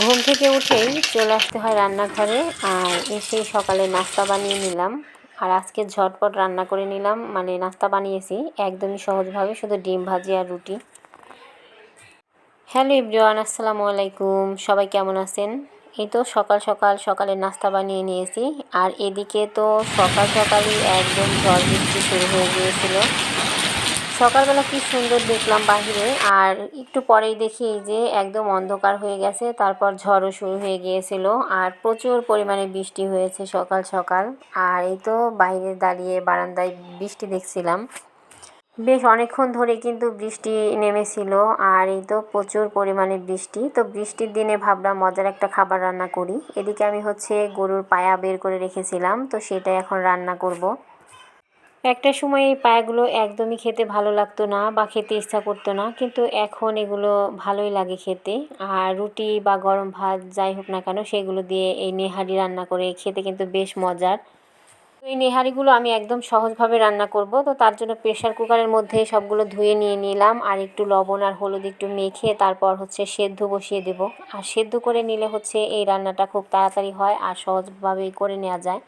ঘুম থেকে উঠেই চলে আসতে হয় রান্নাঘরে আর এসে সকালে নাস্তা বানিয়ে নিলাম। আর আজকে ঝটপট রান্না করে নিলাম। মানে নাস্তা বানিয়েছি একদমই সহজভাবে, শুধু ডিম ভাজি আর রুটি। হ্যালো ইব্রিয়ান আসসালামু আলাইকুম। সবাই কেমন আছেন? এই তো সকাল সকাল সকালে নাস্তা বানিয়ে নিয়েছি। আর এদিকে তো সকাল সকালই একদম ঝড় বৃষ্টি শুরু হয়ে গিয়েছিল। সকালবেলা কি সুন্দর দেখলাম বাহিরে, আর একটু পরেই দেখি যে একদম অন্ধকার হয়ে গেছে, তারপর ঝড়ও শুরু হয়ে গিয়েছিল, আর প্রচুর পরিমাণে বৃষ্টি হয়েছে সকাল সকাল, আর এই তো বাইরে দাঁড়িয়ে বারান্দায় বৃষ্টি দেখছিলাম বেশ অনেকক্ষণ ধরে কিন্তু বৃষ্টি নেমেছিল, আর এই তো প্রচুর পরিমাণে বৃষ্টি, তো বৃষ্টির দিনে ভাবলাম মজার একটা খাবার রান্না করি এদিকে আমি হচ্ছে গরুর পায়া বের করে রেখেছিলাম, তো সেটা এখন রান্না করব। একটা সময় এই পায়াগুলো একদমই খেতে ভালো লাগতো না বা খেতে ইচ্ছা করতো না, কিন্তু এখন এগুলো ভালোই লাগে খেতে। আর রুটি বা গরম ভাত যাই হোক না কেন, সেগুলো দিয়ে এই নেহারি রান্না করে খেতে কিন্তু বেশ মজার। তো এই নেহারিগুলো আমি একদম সহজভাবে রান্না করব। তো তার জন্য প্রেশার কুকারের মধ্যে সবগুলো ধুয়ে নিয়ে নিলাম, আর একটু লবণ আর হলুদ একটু মেখে তারপর হচ্ছে সেদ্ধ বসিয়ে দেব। আর সেদ্ধ করে নিলে হচ্ছে এই রান্নাটা খুব তাড়াতাড়ি হয় আর সহজভাবেই করে নেওয়া যায়।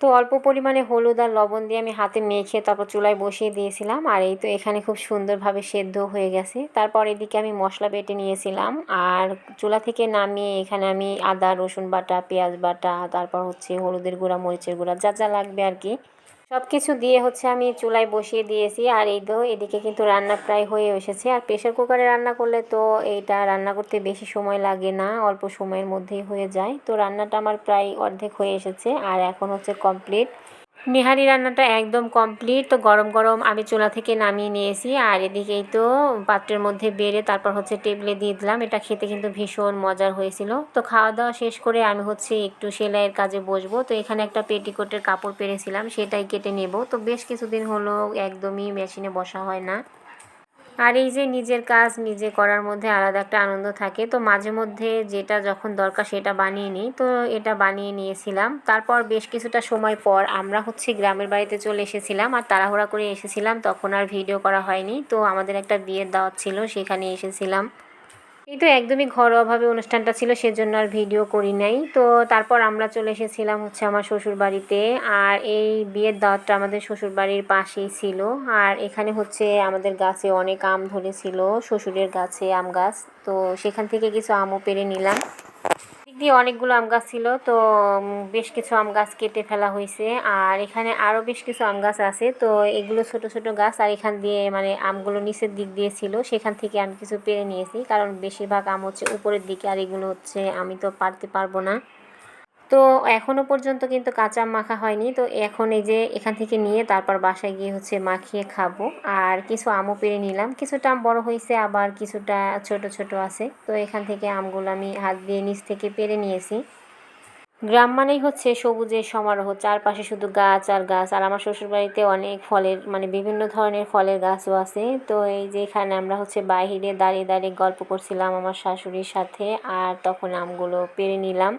তো অল্প পরিমাণে হলুদ আর লবণ দিয়ে আমি হাতে মেখে তারপর চুলায় বসিয়ে দিয়েছিলাম। আর এই তো এখানে খুব সুন্দরভাবে সেদ্ধ হয়ে গেছে। তারপর এদিকে আমি মশলা বেটে নিয়েছিলাম। আর চুলা থেকে নামিয়ে এখানে আমি আদা, রসুন বাটা, পেঁয়াজ বাটা, তারপর হচ্ছে হলুদের গুঁড়া, মরিচের গুঁড়া, যা যা লাগবে আর কি সব কিছু দিয়ে হচ্ছে আমি চুলায় বসিয়ে দিয়েছি। আর এই তো এদিকে কিন্তু রান্না প্রায় হয়ে এসেছে। আর প্রেশার কুকারে রান্না করলে তো এইটা রান্না করতে বেশি সময় লাগে না, অল্প সময়ের মধ্যেই হয়ে যায়। তো রান্নাটা আমার প্রায় অর্ধেক হয়ে এসেছে। আর এখন হচ্ছে কমপ্লিট নিহারি রান্নাটা একদম কমপ্লিট তো গরম গরম আমি চুলা থেকে নামিয়ে নিয়েছি। আর এদিকেই তো পাত্রের মধ্যে বেড়ে তারপর হচ্ছে টেবিলে দিয়ে দিলাম। এটা খেতে কিন্তু ভীষণ মজার হয়েছিল। তো খাওয়া দাওয়া শেষ করে আমি হচ্ছে একটু সেলাইয়ের কাজে বসবো। তো এখানে একটা পেটিকোটের কাপড় পেরেছিলাম, সেটাই কেটে নেব। তো বেশ কিছুদিন হলো একদমই মেশিনে বসা হয় না। আর এই যে নিজের কাজ নিজে করার মধ্যে আলাদা একটা আনন্দ থাকে, তো মাঝে মধ্যে যেটা যখন দরকার সেটা বানিয়ে নিই, তো এটা বানিয়ে নিয়েছিলাম। তারপর বেশ কিছুটা সময় পর আমরা হচ্ছে গ্রামের বাড়িতে চলে এসেছিলাম আর তাড়াহুড়া করে এসেছিলাম, তখন আর ভিডিও করা হয়নি। তো আমাদের একটা বিয়ের দাওয়াত ছিল, সেখানে এসেছিলাম। এই তো একদমই ঘরোয়াভাবে অনুষ্ঠানটা ছিল, সেজন্য আর ভিডিও করি নাই। তো তারপর আমরা চলে এসেছিলাম হচ্ছে আমার শ্বশুর বাড়িতে আর এই বিয়ের দাওয়াতটা আমাদের শ্বশুর বাড়ির পাশেই ছিল। আর এখানে হচ্ছে আমাদের গাছে অনেক আম ধরেছিল, শ্বশুরের গাছে আম গাছ। তো সেখান থেকে কিছু আমও পেরে নিলাম। দিয়ে অনেকগুলো আম গাছ ছিল, তো বেশ কিছু আম গাছ কেটে ফেলা হয়েছে। আর এখানে আরও বেশ কিছু আম গাছ আছে, তো এগুলো ছোট ছোট গাছ, আর এখান দিয়ে মানে আমগুলো নিচের দিক দিয়ে ছিল, সেখান থেকে আমি কিছু পেরে নিয়েছি। কারণ বেশিরভাগ আম হচ্ছে উপরের দিকে, আর এগুলো হচ্ছে, আমি তো পারতে পারব না। তো এখনও পর্যন্ত কিন্তু কাঁচা মাখা হয়নি। তো এখন এই যে এখান থেকে নিয়ে তারপর বাসায় গিয়ে হচ্ছে মাখিয়ে খাব। আর কিছু আমও পেরে নিলাম। কিছুটা আম বড় হয়েছে আবার কিছুটা ছোট ছোট আছে। তো এখান থেকে আমগুলো আমি হাত দিয়ে নিচ থেকে পেরে নিয়েছি। গ্রাম মানেই হচ্ছে সবুজের সমারোহ। চারপাশে শুধু গাছ আর গাছ। আর আমার শ্বশুরবাড়িতে অনেক ফলের মানে বিভিন্ন ধরনের ফলের গাছও আছে। তো এই যে এখানে আমরা হচ্ছে বাইরে দাঁড়িয়ে দাঁড়িয়ে গল্প করছিলাম আমার শাশুড়ির সাথে। আর তখন আমগুলো পেরে নিলাম।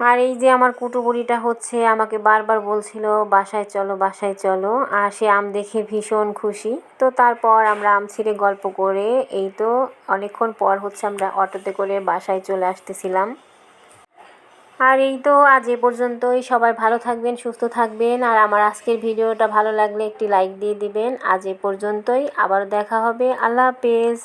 আর এই যে আমার কুটুবুড়িটা হচ্ছে, আমাকে বারবার বলছিল, বাসায় চলো বাসায় চলো। আর সে আম দেখে ভীষণ খুশি। তো তারপর আমরা আম ছিঁড়ে গল্প করে, এই তো অনেকক্ষণ পর হচ্ছে আমরা অটোতে করে বাসায় চলে আসতেছিলাম। আর এই তো আজ এ পর্যন্তই। সবাই ভালো থাকবেন, সুস্থ থাকবেন। আর আমার আজকের ভিডিওটা ভালো লাগলে একটি লাইক দিয়ে দিবেন। আজ এ পর্যন্তই। আবার দেখা হবে। আল্লাহ হাফেজ।